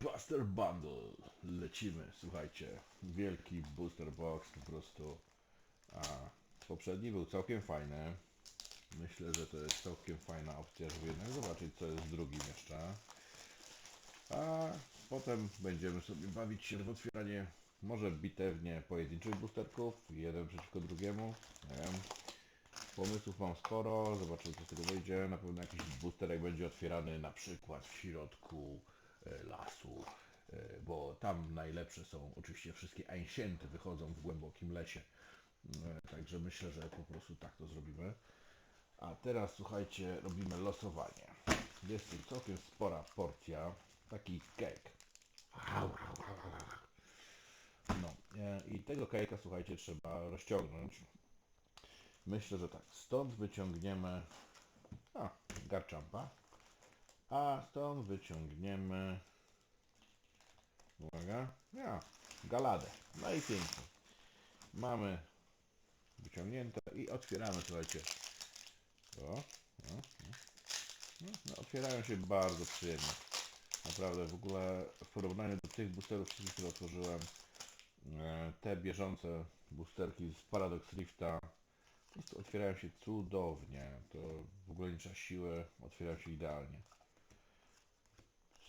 Buster Bundle. Lecimy, słuchajcie. Wielki booster box po prostu. A poprzedni był całkiem fajny. Myślę, że to jest całkiem fajna opcja, żeby jednak zobaczyć co jest w drugim jeszcze. A potem będziemy sobie bawić się w otwieranie może bitewnie pojedynczych boosterków, jeden przeciwko drugiemu. Nie wiem. Pomysłów mam sporo, zobaczymy co z tego wyjdzie. Na pewno jakiś boosterek będzie otwierany na przykład w środku lasu, e, bo tam najlepsze są oczywiście wszystkie ancienty wychodzą w głębokim lesie. E, Także myślę, że po prostu tak to zrobimy. A teraz słuchajcie, robimy losowanie. Jest tu całkiem spora porcja, taki cake. No e, i tego kajka słuchajcie trzeba rozciągnąć. Myślę, że tak. Stąd wyciągniemy a, garczampa, a stąd wyciągniemy uwaga, ja, galadę. No i pięknie. Mamy wyciągnięte i otwieramy, słuchajcie. O. No, no, otwierają się bardzo przyjemnie. Naprawdę, w ogóle w porównaniu do tych boosterów, które otworzyłem, e, te bieżące boosterki z Paradox Rifta otwierają się cudownie. To w ogóle nie trzeba siły, otwierają się idealnie.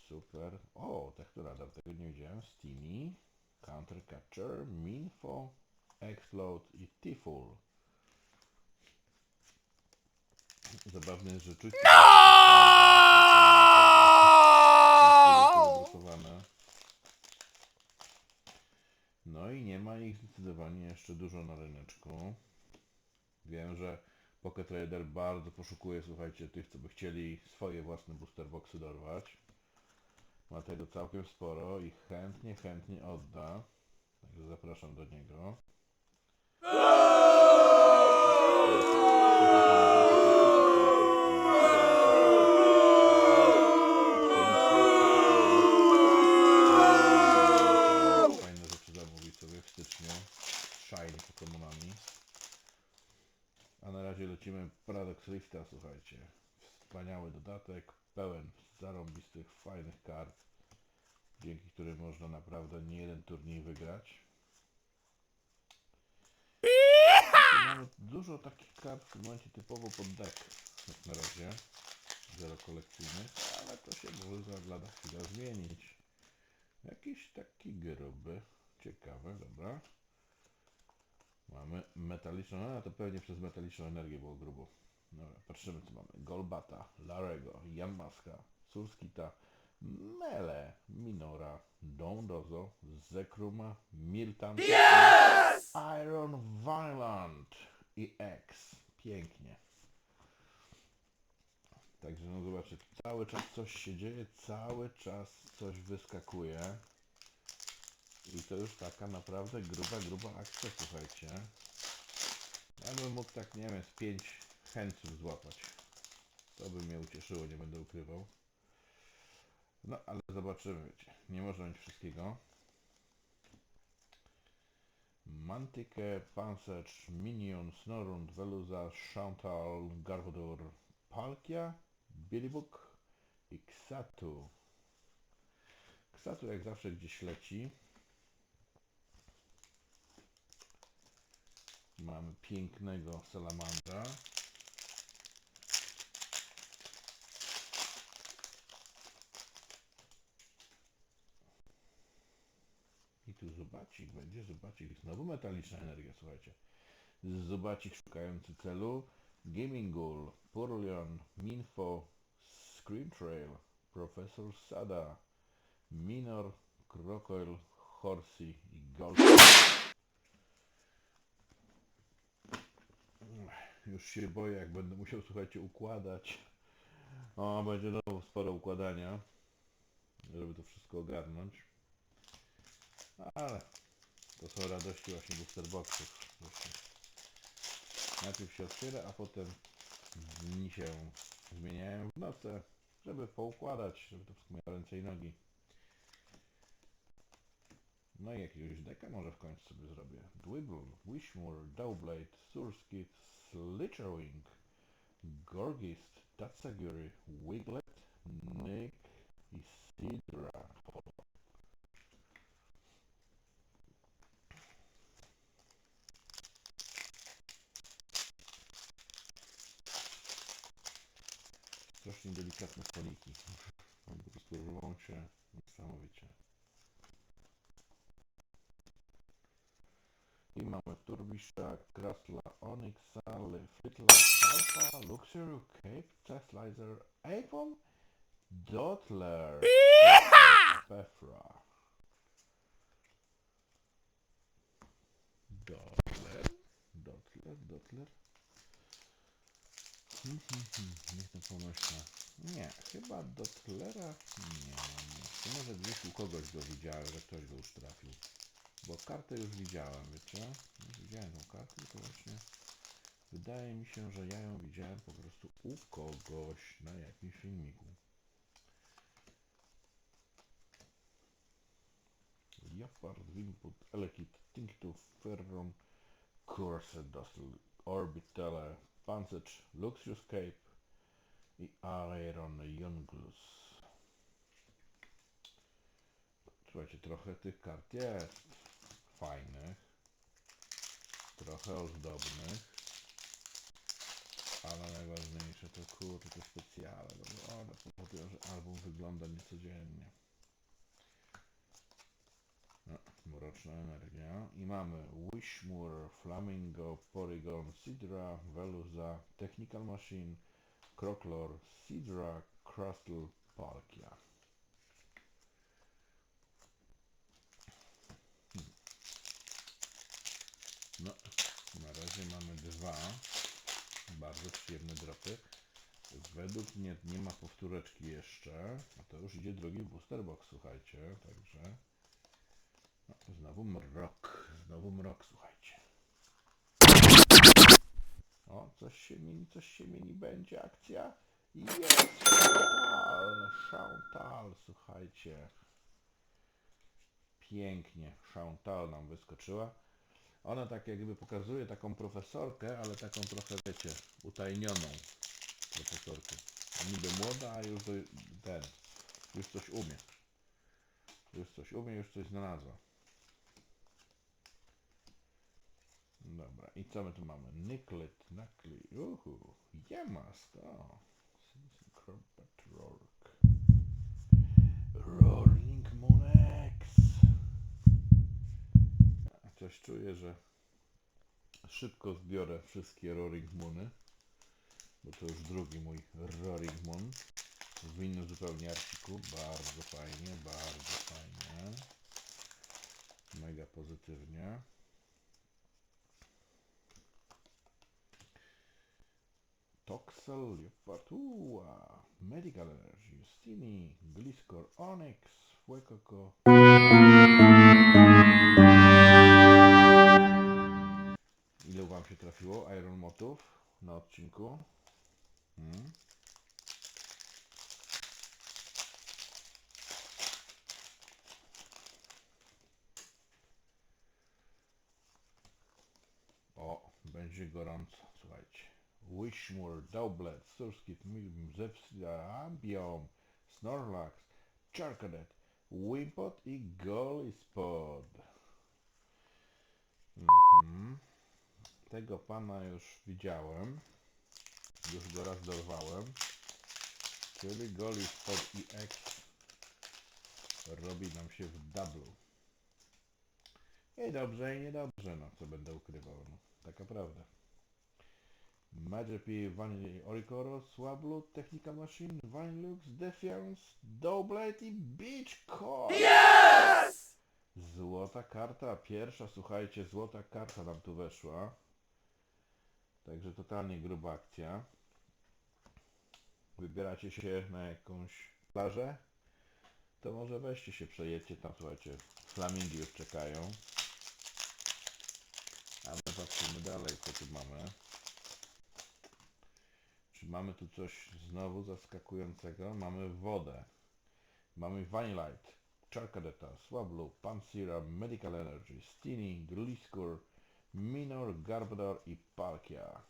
Super. O, Technoradar, tego nie widziałem. Steamy, Counter Catcher, Minfo, Explode i Tiful. Zabawne czuć... Głosowane. No i nie ma ich zdecydowanie jeszcze dużo na ryneczku. Wiem, że Pocket Trader bardzo poszukuje, słuchajcie, tych, co by chcieli swoje własne booster boxy dorwać. Ma tego całkiem sporo i chętnie, chętnie odda. Także zapraszam do niego. Fajne rzeczy zamówić sobie w styczniu Shiny Pokemonami. A na razie lecimy Paradox Rifta, słuchajcie. Wspaniały dodatek, pełen zarąbistych, fajnych kart, dzięki którym można naprawdę nie jeden turniej wygrać. Mamy dużo takich kart w momencie typowo pod deck, jak na razie. Zero kolekcyjnych, ale to się może lada chwila zmienić. Jakiś taki gruby, ciekawy, dobra. Mamy metaliczną, no to pewnie przez metaliczną energię było grubo. Dobra, patrzymy co mamy. Golbata, Larego, Jan Maska, Surskita, Mele, Minora, Don Dozo, Zekruma, Miltan, yes! Iron Violent i X. Pięknie. Także no zobaczcie, cały czas coś się dzieje, cały czas coś wyskakuje. I to już taka naprawdę gruba, gruba akcja, słuchajcie. Ja bym mógł tak, nie wiem, z 5 chętnym złapać. To by mnie ucieszyło, nie będę ukrywał. No, ale zobaczymy, wiecie. Nie można mieć wszystkiego. Mantike, Pansecz, Minion, Snorund, Veluza, Chantal, Garvodor, Palkia, Bilibuk i Ksatu. Ksatu jak zawsze gdzieś leci. Mamy pięknego salamandra. Tu zubacik będzie, zubacik. Znowu metaliczna energia, słuchajcie. Zubacik szukający celu. Gaming Ghoul, Purlion, Minfo, Screen Trail, Professor Sada, Minor, Crocodile, Horsey i Gold. Już się boję, jak będę musiał, słuchajcie, układać. O, będzie znowu sporo układania, żeby to wszystko ogarnąć. Ale to są radości właśnie booster boxów. Właśnie. Najpierw się otwiera, a potem dni się zmieniają w noce, żeby poukładać, żeby to wszystko miało ręce i nogi. No i jakiegoś deka może w końcu sobie zrobię. Dwibble, Wishmore, Dowblade, Surskit, Slitherwing, Gorgist, Tatsaguri, Wiglet, Nick, i Sidra. Strasznie delikatne stoniki. Po prostu rwą się niesamowicie. I mamy Turbisza, Krasla, Onyxa, Fitla, Alpha, Luxury, Cape, Testlizer, Avon, Dotler, Pefra. Dotler, Dotler, Dotler. Hmm, hmm, hmm, Niech to pomyślę. Nie, chyba Dotlera nie mam. jeszcze. Może gdzieś u kogoś go widziałem, że ktoś go już trafił. Bo kartę już widziałem, wiecie? Już widziałem tą kartę, tylko właśnie wydaje mi się, że ja ją widziałem po prostu u kogoś na jakimś filmiku. Leopard, Wimput, Elekit, Tinctu, Ferron, Dustle, Orbitale, Pancerz, Luxus Cape i Aeron Junglus. Słuchajcie, trochę tych kart jest fajnych, trochę ozdobnych, ale najważniejsze to kurde te specjale, bo one powodują, że album wygląda niecodziennie. No, mroczna energia. I mamy Wishmore, Flamingo, Porygon, Sidra, Veluza, Technical Machine, Croklor, Sidra, Crustle, Palkia. No, na razie mamy dwa bardzo przyjemne dropy. Według mnie nie ma powtóreczki jeszcze, a to już idzie drugi booster box, słuchajcie, także znowu mrok, znowu mrok, słuchajcie. O, coś się mieni, coś się mieni, będzie akcja. Jest Chantal, Chantal, słuchajcie. Pięknie, Chantal nam wyskoczyła. Ona tak jakby pokazuje taką profesorkę, ale taką trochę, wiecie, utajnioną profesorkę. Niby młoda, a już ten, już coś umie. Już coś umie, już coś znalazła. Dobra, i co my tu mamy? Niklet, Nakli, uhu, Jemask, o. Crobat Rourke. Roaring Monex. Coś czuję, że szybko zbiorę wszystkie Roaring Moony, bo to już drugi mój Roaring Moon w innym zupełnie artiku. Bardzo fajnie, bardzo fajnie. Mega pozytywnie. Toxel, Leopartua, Medical Energy, Justini, Gliscor, Onyx, Fuecoco. Ile wam się trafiło Iron Motów na odcinku? Hmm? O, będzie gorąco, słuchajcie. Wishmore, Doublet, Surskit, Zepsida, Ambiom, Snorlax, Charcadet, Wimpot i Golispod. Mhm. Tego pana już widziałem. Już go raz dorwałem. Czyli Golispod i X robi nam się w dublu. I dobrze, i niedobrze, no co będę ukrywał, no. Taka prawda. Majerpie, Vanilla, Oricoro, Swablu, Technical Machine, Vanillux, Defiance, Doublade i Beach Core! Złota karta, pierwsza, słuchajcie, złota karta nam tu weszła. Także totalnie gruba akcja. Wybieracie się na jakąś plażę? To może weźcie się, przejedźcie tam, słuchajcie, flamingi już czekają. A my patrzymy dalej, co tu mamy. Czy mamy tu coś znowu zaskakującego? Mamy wodę. Mamy Vanillite, Charcadeta, Swablu, Pansira, Medical Energy, Stini, Gliscor, Minor, Garbodor i Palkia.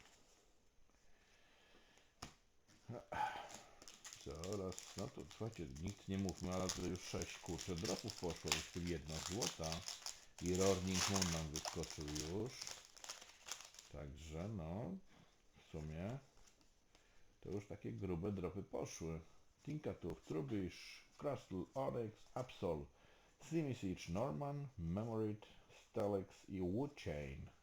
Coraz, no to słuchajcie, nikt nie mówmy, ale to już 6 kurczę dropów poszło, już tu jedna złota. I Roaring Moon nam wyskoczył już. Także no, w sumie to już takie grube dropy poszły. Tinkatuf, Trubish, Crustle, Oryx, Absol, Simisage, Norman, Memorit, Stelex i Woodchain.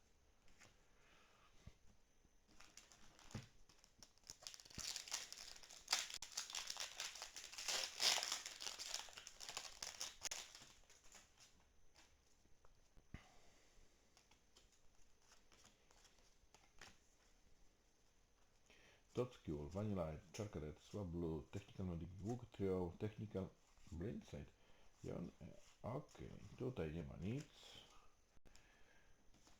Totskill, Vanillite, Charcaret, Swablu, Technical Medic, Book Trio, Technical Blindside. I on, e, okej, tutaj nie ma nic.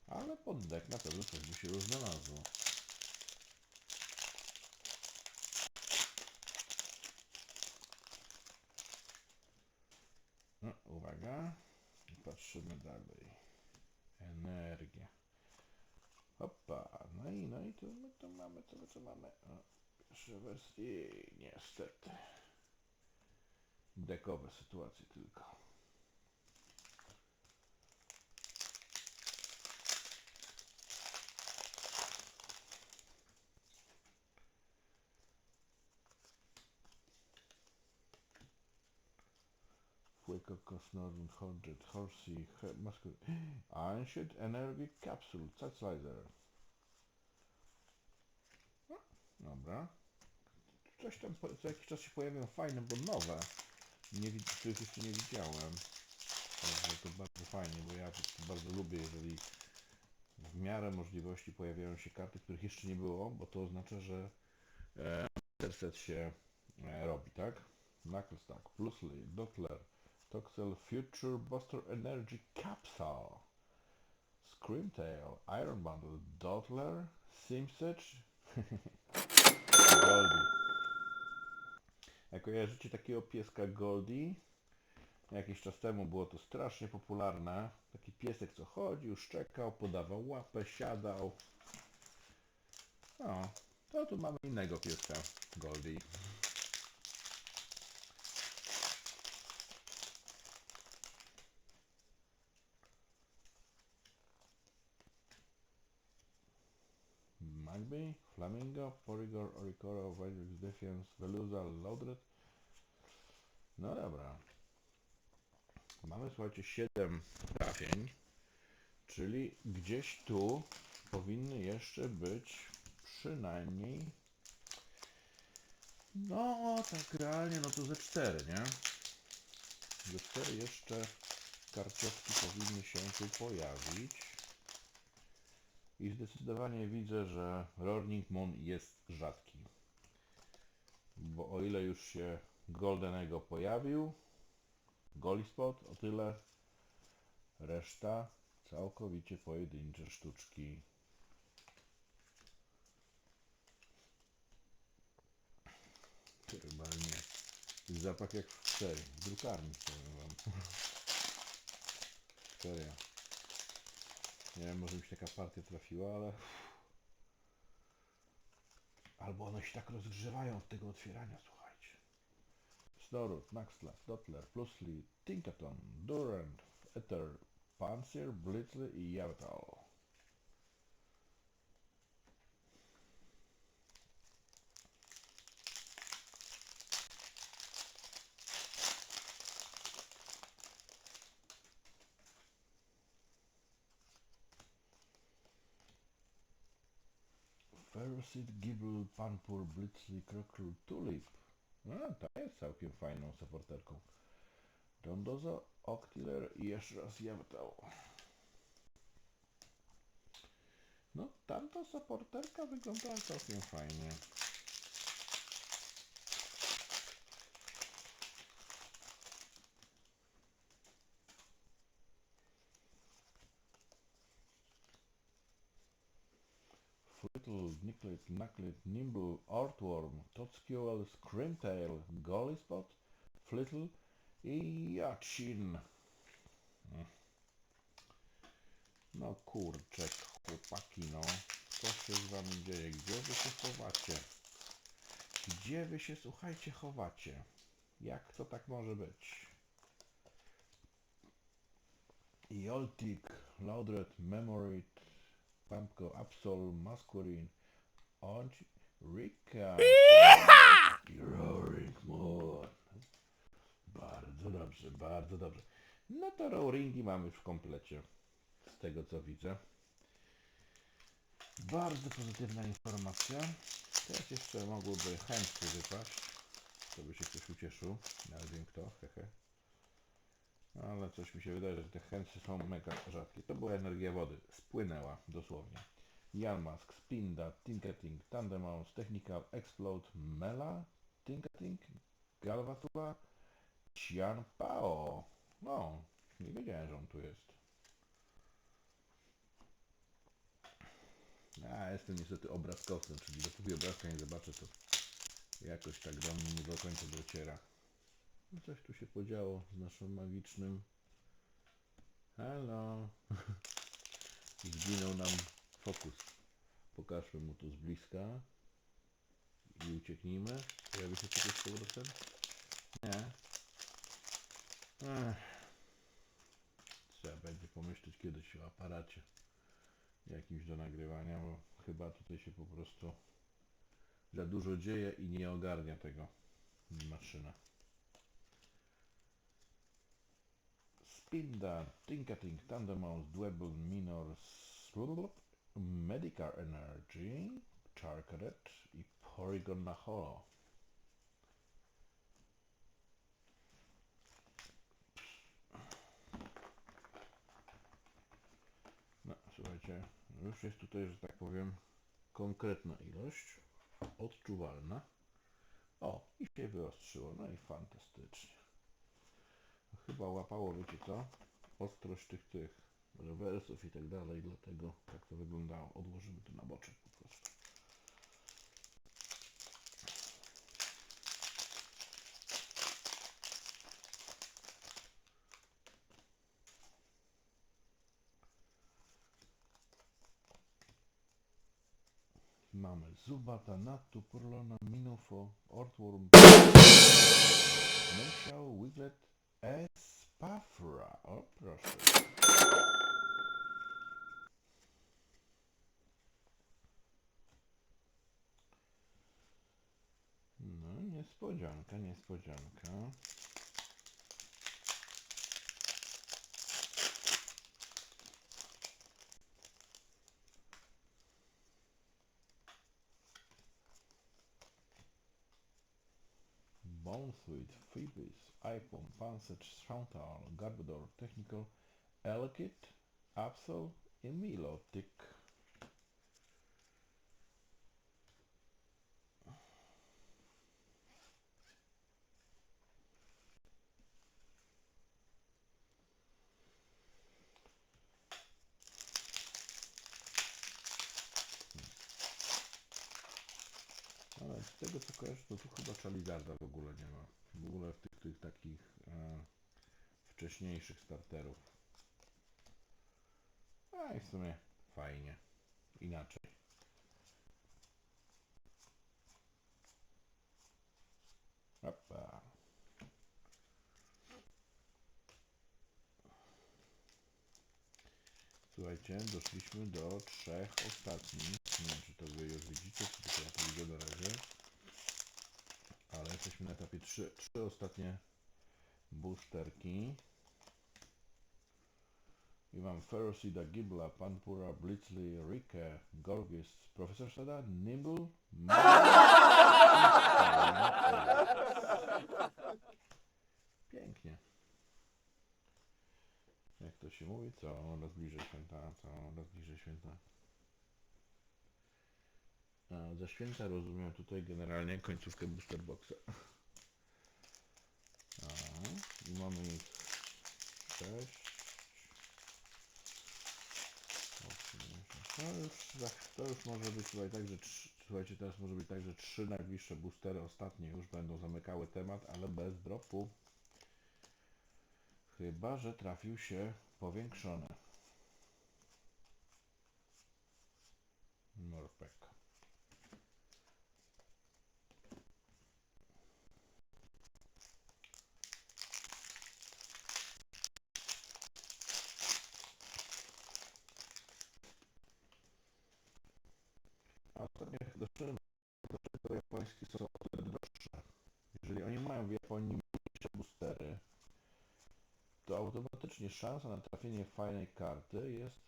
Ale pod deck na pewno coś by się już znalazło. No, uwaga. Patrzymy dalej. Energia. Opa, no i, no i tu my tu mamy, co my tu mamy? Pierwsze wersje, niestety. Dekowe sytuacje tylko. Fuego Cosnorn, Hundred, Horsey, He- Muscle, Ancient Energy Capsule, Slider. Dobra. Coś tam po, co jakiś czas się pojawią fajne, bo nowe. Nie, których jeszcze nie widziałem. Także to bardzo fajnie, bo ja bardzo lubię, jeżeli w miarę możliwości pojawiają się karty, których jeszcze nie było, bo to oznacza, że e, set się e, robi, tak? Knucklestack, Plusly, Doppler, Toxel, Future Buster Energy Capsule, Screamtail, Iron Bundle, Dottler, Simsage, Goldie. Jak kojarzycie takiego pieska Goldie, jakiś czas temu było to strasznie popularne. Taki piesek, co chodził, szczekał, podawał łapę, siadał. No, to tu mamy innego pieska Goldie. Flamingo, Porigor, Oricoro, Vidrix, Defiance, Veluza, Loudred. No dobra. Mamy, słuchajcie, 7 trafień, czyli gdzieś tu powinny jeszcze być przynajmniej no tak realnie, no to ze 4, nie? Ze 4 jeszcze karciowki powinny się tu pojawić. I zdecydowanie widzę, że Roaring Moon jest rzadki. Bo o ile już się Goldenego pojawił, Golispot o tyle, reszta całkowicie pojedyncze sztuczki. Normalnie zapach jak w tej, drukarni powiem wam. Nie wiem, może mi się taka partia trafiła, ale... Albo one się tak rozgrzewają od tego otwierania, słuchajcie. Snorut, Naxxlaff, Doppler, Plusly, Tinkaton, Durant, Ether, Panzer, Blitzly i Yawtal. Ferocid, Gibble, Panpur, Blitzly, Krokru, Tulip. No, ta jest całkiem fajną supporterką. Dondozo, Octiller i jeszcze raz Yawtal. No, tamta supporterka wyglądała całkiem fajnie. Flittle, Nicklet, Knucklet, Nimble, Artworm, Totskuel, Screamtail, Gollyspot, Flittle i Jacin. No kurczę, chłopaki no. Co się z wami dzieje? Gdzie wy się chowacie? Gdzie wy się, słuchajcie, chowacie? Jak to tak może być? Joltik, Laudred, Memorit, Pumpko, Absol, Masquerine, Odź, Rika Roaring Moon. Bardzo dobrze, bardzo dobrze. No to Roaringi mamy już w komplecie. Z tego co widzę. Bardzo pozytywna informacja. Teraz jeszcze mogłyby chętnie wypaść. To by się ktoś ucieszył. Nie wiem kto, hehe. Ale coś mi się wydaje, że te chętnie są mega rzadkie. To była energia wody. Spłynęła, dosłownie. Janmask, Spinda, Tinketing, Tandemons, Technical, Explode, Mela, Tinketing, Galvatula, Cian Pao. No, nie wiedziałem, że on tu jest. A, jestem niestety obrazkowcem, czyli dopóki obrazka nie zobaczę, to jakoś tak do mnie nie do końca dociera. No coś tu się podziało z naszym magicznym. Hello. Zginął nam fokus. Pokażmy mu to z bliska. I ucieknijmy. Pojawi się coś z powrotem? Nie. Ech. Trzeba będzie pomyśleć kiedyś o aparacie jakimś do nagrywania, bo chyba tutaj się po prostu za dużo dzieje i nie ogarnia tego maszyna. Spinda, Tinkating, Thundermouse, Dwebble, Minor, Slurp, Medical Energy, Charcaret i Porygon na holo. No, słuchajcie, już jest tutaj, że tak powiem, konkretna ilość, odczuwalna. O, i się wyostrzyło, no i fantastycznie. Chyba łapało, wiecie co? Ostrość tych, tych rewersów i tak dalej, dlatego tak to wyglądało. Odłożymy to na boczek po prostu. Mamy Zubata, Nattu, Purlona, Minufo, Ortworm, Mesiał, Wiglet, Espafra. O proszę. No, niespodzianka, niespodzianka. Bonsuit, Phoebus, Ipon, Pansage, Chantal, Garbodor, Technical, Elkit, Absol i Milotic. Ale z tego co kojarzę, to tu chyba Charizarda w ogóle nie ma. W ogóle w tych, tych takich e, wcześniejszych starterów. A i w sumie fajnie. Inaczej. Opa. Słuchajcie, doszliśmy do trzech ostatnich. Nie wiem, czy to wy już widzicie, czy tylko ja to widzę na razie. Ale jesteśmy na etapie trzy, trzy ostatnie boosterki. I mam Ferocida, Gibla, Panpura, Blitzly, Rike, Gorgis, Profesor Sada, Nimble, Pięknie. Jak to się mówi? Coraz bliżej święta, coraz bliżej święta. Za święta rozumiem tutaj generalnie końcówkę booster boxa. A, i mamy ich 6. To już, to już może być tutaj tak, że słuchajcie, teraz może być tak, że trzy najbliższe boostery ostatnie już będą zamykały temat, ale bez dropu. Chyba, że trafił się powiększony. Morpek. A ostatnio doszedłem do tego, że japońskie są o tyle droższe. Jeżeli oni mają w Japonii mniejsze boostery, to automatycznie szansa na trafienie fajnej karty jest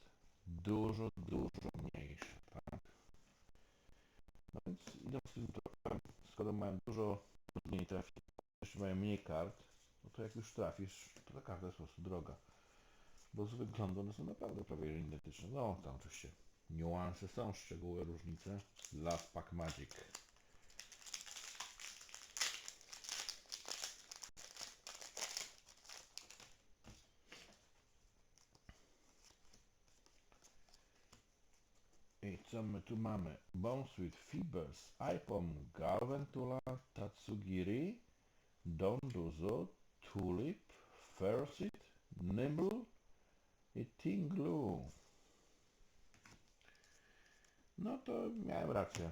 dużo, dużo mniejsza, tak? No więc idąc tym tropem, skoro mają dużo trudniej trafić, jeśli mają mniej kart, no to jak już trafisz, to ta karta jest po prostu droga. Bo z wyglądu one są naprawdę prawie identyczne. No, tam oczywiście niuanse są, szczegóły, różnice. Last Pack Magic. Co my tu mamy? Bombs with Fibers, Ipom, Galventula, Tatsugiri, Donduzo, Tulip, Fersit, Nimble i Tinglu. No to miałem rację.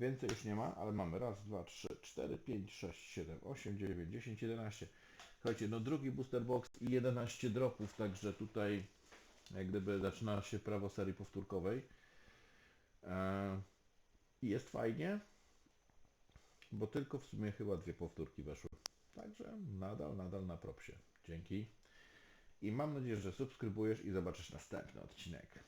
Więcej już nie ma, ale mamy raz, dwa, trzy, cztery, pięć, sześć, siedem, osiem, dziewięć, dziesięć, jedenaście. Słuchajcie, no drugi booster box i 11 dropów, także tutaj jak gdyby zaczyna się prawo serii powtórkowej. Eee, I jest fajnie, bo tylko w sumie chyba dwie powtórki weszły. Także nadal, nadal na propsie. Dzięki. I mam nadzieję, że subskrybujesz i zobaczysz następny odcinek.